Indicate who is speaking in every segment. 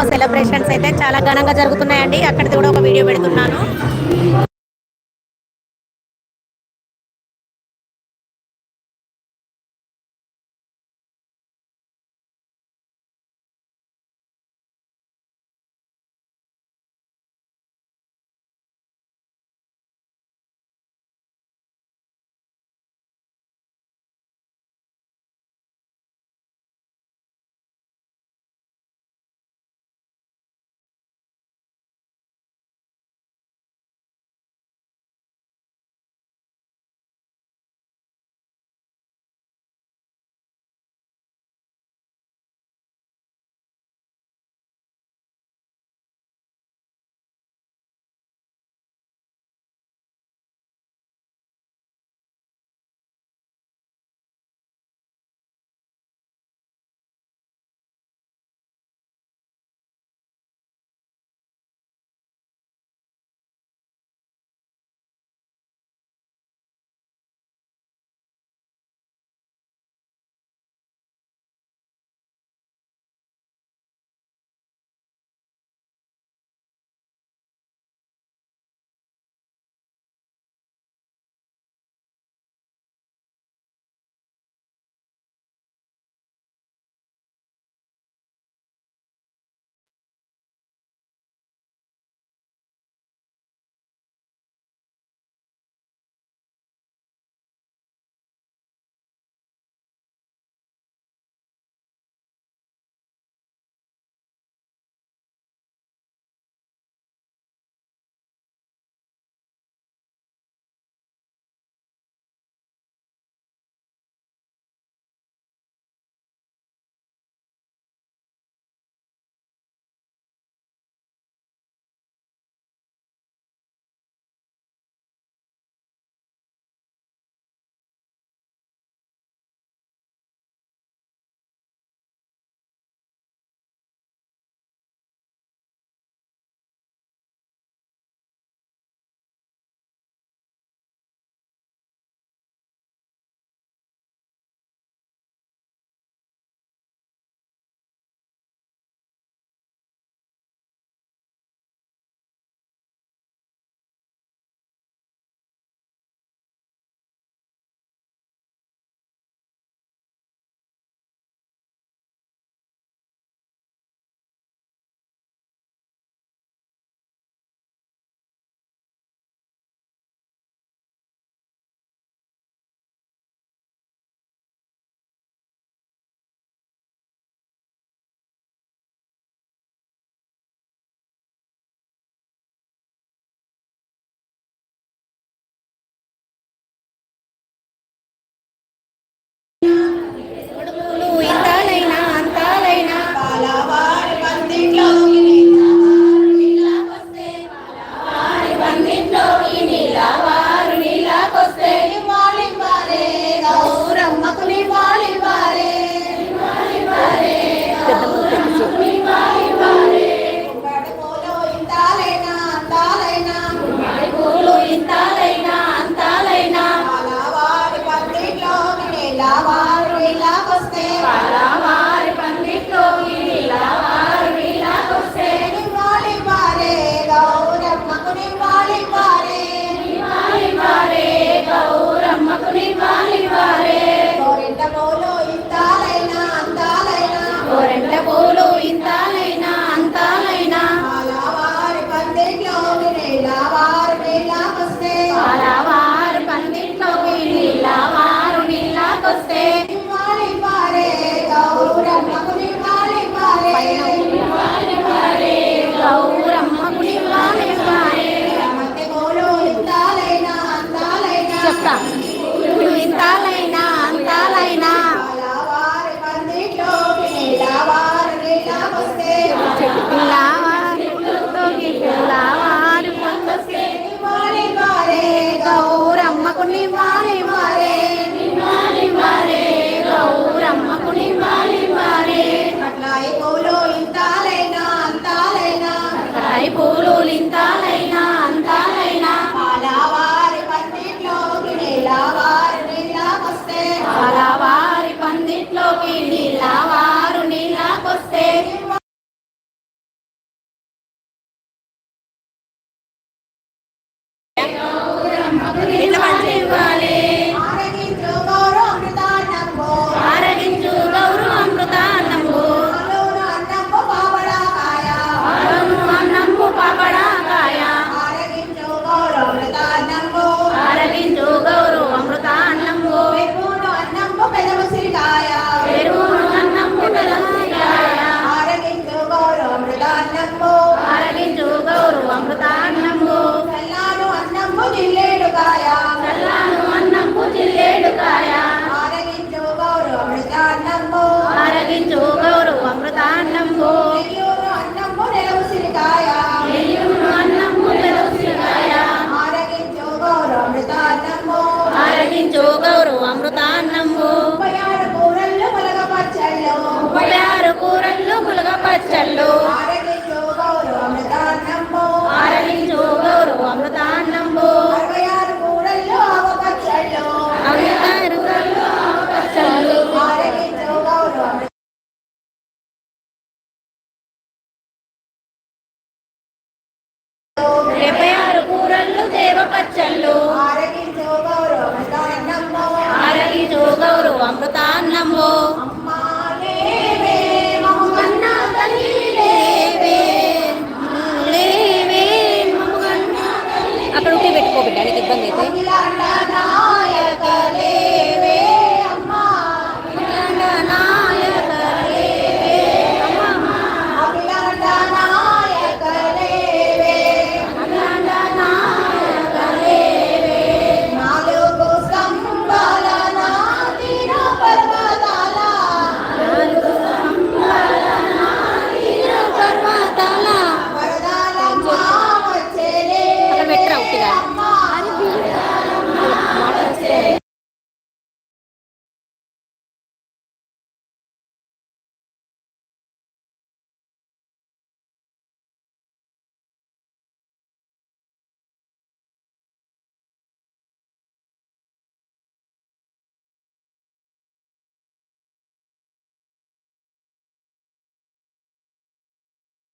Speaker 1: Bathukamma celebrations అయితే చాలా ఘనంగా జరుగుతున్నాయండి. అక్కడిది కూడా ఒక వీడియో పెడుతున్నాను.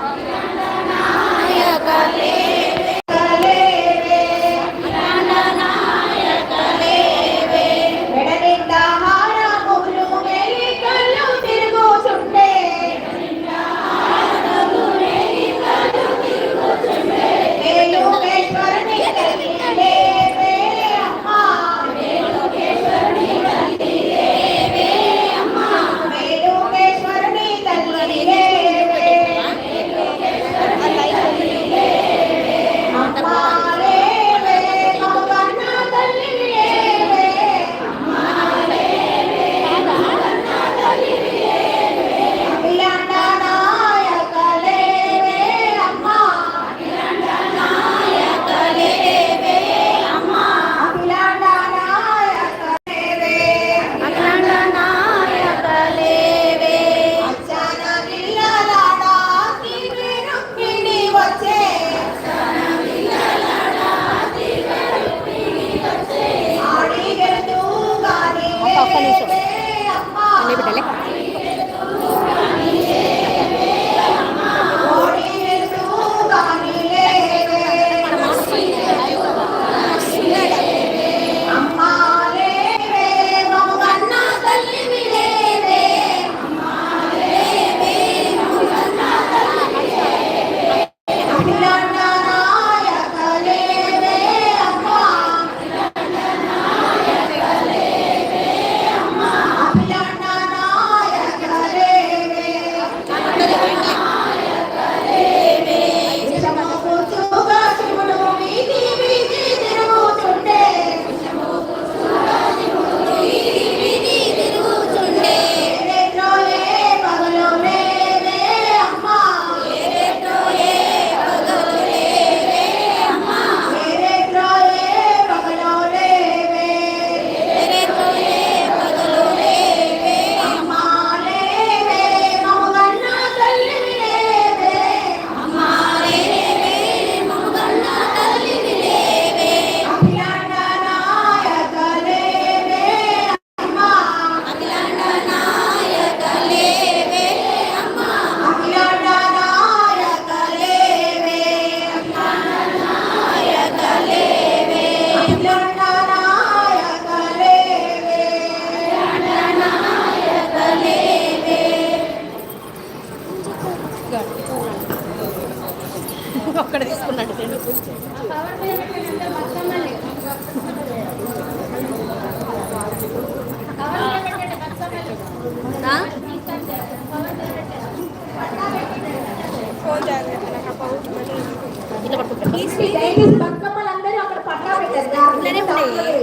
Speaker 1: Amen. Hey.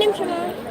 Speaker 1: annem kim?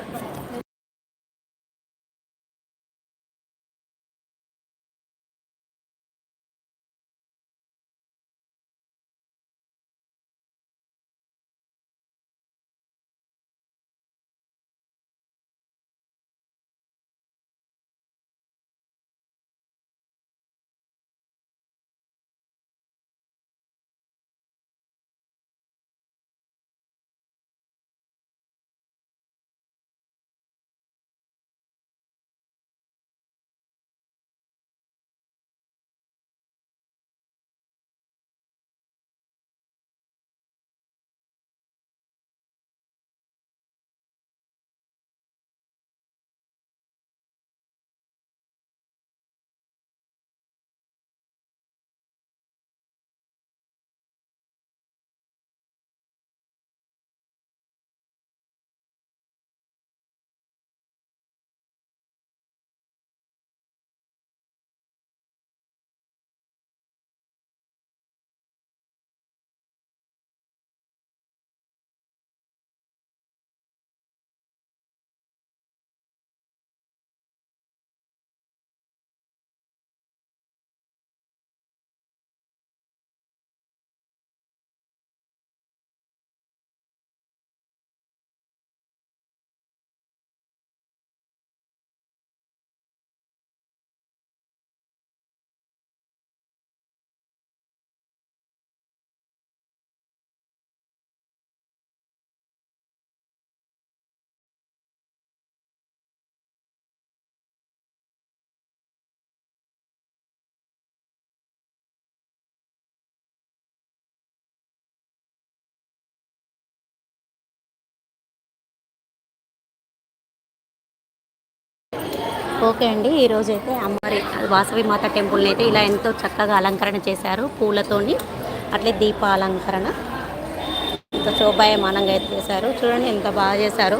Speaker 1: Okay అండి ఈరోజు అయితే అమ్మవారి వాసవి మాత టెంపుల్ని అయితే ఇలా ఎంతో చక్కగా అలంకరణ చేశారు పూలతోని అట్లే దీప అలంకరణ ఎంత శోభాయమానంగా అయితే చేశారు చూడండి ఎంత బాగా చేశారు.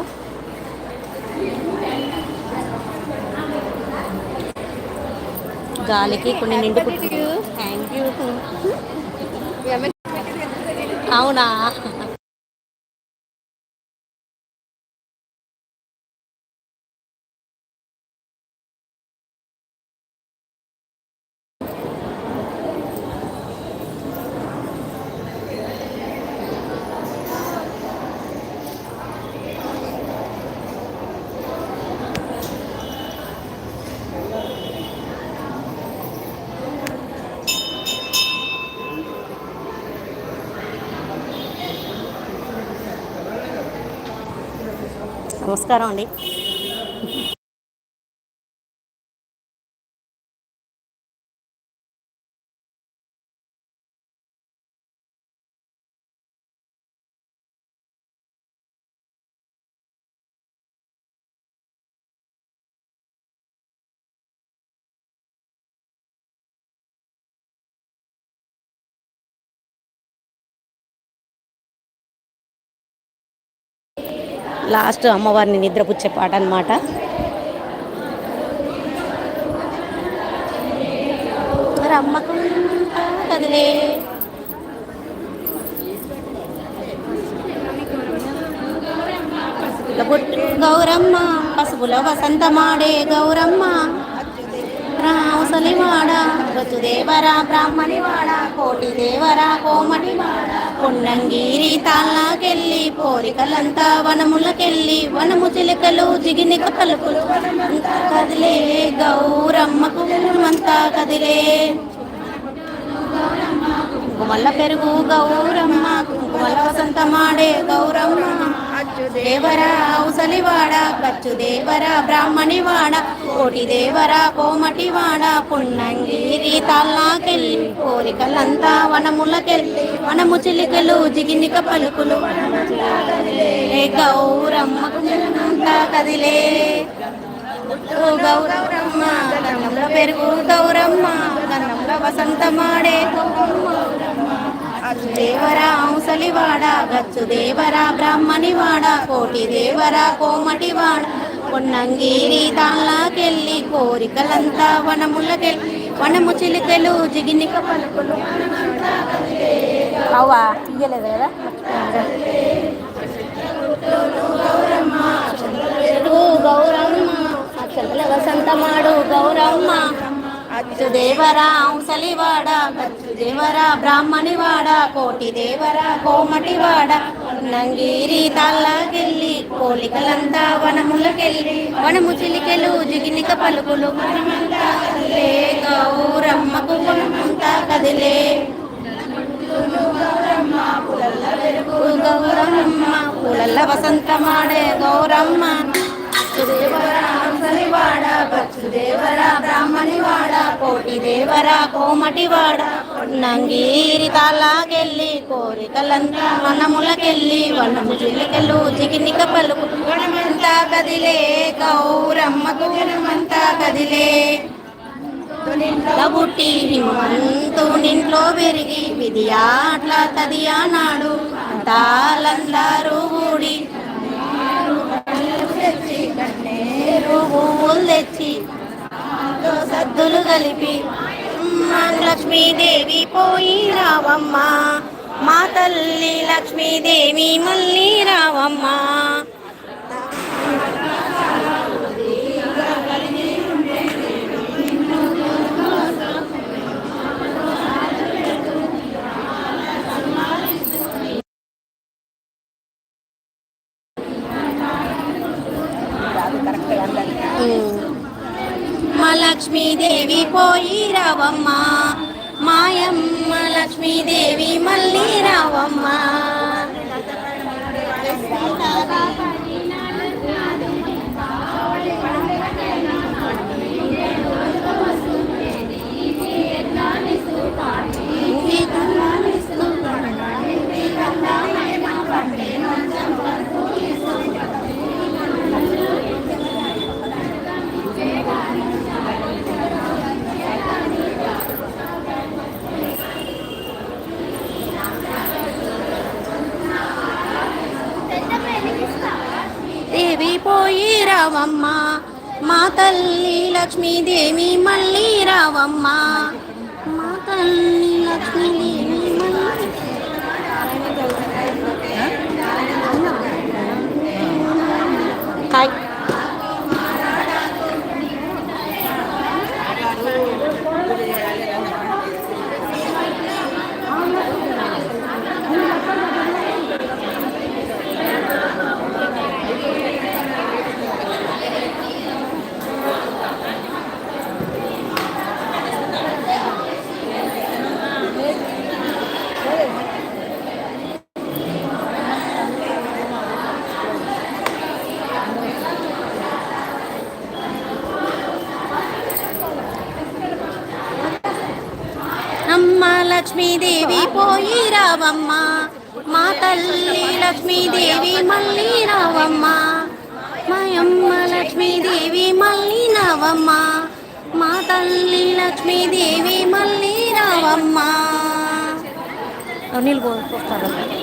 Speaker 1: గాలికి కొన్ని నిండు థ్యాంక్ యూ అవునా? నమస్కారం అండి. లాస్ట్ అమ్మవారిని నిద్రపుచ్చే పాట అనమాట రమ్మకుంటా గౌరమ్మ పసుపుల వసంతమాడే గౌరమ్మ. రాసలివాడ ఋతుదేవరా బ్రాహ్మణివాడ కోటి దేవరా కోమటివాడ. పొన్నంగిరి తాళ్ళకెళ్ళి పోరికలంతా వనములకెళ్ళి వనము చిలుకలు జిగినిక పలుకులు కదిలే గౌరమ్మకు అంతా కదిలే. మల్ల పెరుగు గౌరమ్మ కుంకుమల వసంతమాడే గౌరమ్మ. అచ్చు దేవరా ఔసలివాడ కచ్చు దేవరా బ్రాహ్మణివాడ. కోటి దేవర కోమటివాడ పున్నంగిరి తాళ్ళకెళ్ళి కోరికలంతా వనములకెళ్ళి వనము చిలికలు జిగినిక పలుకులు. ఏ గౌరమ్మకు అంతా కదిలే. ఓ గౌరమ్మ గన్నంలో పెరుగు గౌరమ్మ గన్నంలో వసంతమాడే గౌరమ్మ. అచ్చు దేవర ఔసలివాడ గచ్చు దేవర బ్రాహ్మణివాడ కోటి దేవర కోమటివాడ పొన్నంగిరి తాళ్ళకెళ్ళి కోరికలంతా వనములకెళ్ళి వనము చిలుకలు జిగినిక పలుకులు అవ్వా? ఇయ్యలేదు కదా? గౌరమ్మ వసంతమాడు గౌరమ్మ. అచ్చు దేవర ఔసలివాడ అచ్చు దేవర బ్రాహ్మణివాడ కోటి దేవర కోమటివాడ. నంగిరి తల్లకెళ్ళి కోలికలంతా వనములకెళ్ళి వనము చిలికెలు జిగినిక పలుకులు. వనమంతా గౌరమ్మకు వనమంతా కదిలే. గౌరమ్మ పూలల్ల వసంతమాడే గౌరమ్మ. దేవర దేవర బ్రాహ్మణివాడ కోటి దేవర కోమటివాడ. నంగీరి తాళ్ళకెళ్ళి కోరికలంతా వనములకెళ్ళి వనము చిలికలు చికినిక పలుకు. వనమంతా కదిలే గౌరమ్మకు వనమంతా కదిలే. పుట్టి హిమంతు నింట్లో పెరిగి విధియాట్ల తదియా నాడు. తాళందరూ కలిపి. లక్ష్మీదేవి పోయి రావమ్మ. మా తల్లి లక్ష్మీదేవి మళ్ళీ రావమ్మ మా లక్ష్మీదేవి పోయి రావమ్మ మాయమ్మ లక్ష్మీదేవి మళ్ళీ రావమ్మ. దేవి రావమ్మ మా తల్లి లక్ష్మీదేవి మళ్ళీ రావమ్మ. మా తల్లి లక్ష్మీదేవి లక్ష్మీదేవి పోయి రావమ్మ. మా తల్లి లక్ష్మీదేవి మళ్ళీ రావమ్మ. మాయమ్మ లక్ష్మీదేవి మళ్ళీ రావమ్మ. మా తల్లి లక్ష్మీదేవి మళ్ళీ రావమ్మ. నీళ్ళు పోస్తారు?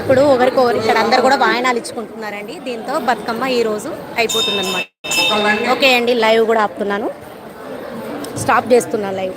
Speaker 1: ఇప్పుడు ఒకరికొకరు ఇక్కడ అందరు కూడా వాయనాలు ఇచ్చుకుంటున్నారండి. దీంతో బతుకమ్మ ఈరోజు అయిపోతుంది అనమాట ఓకే అండి లైవ్ కూడా ఆపుతున్నాను. స్టాప్ చేస్తున్నాను లైవ్.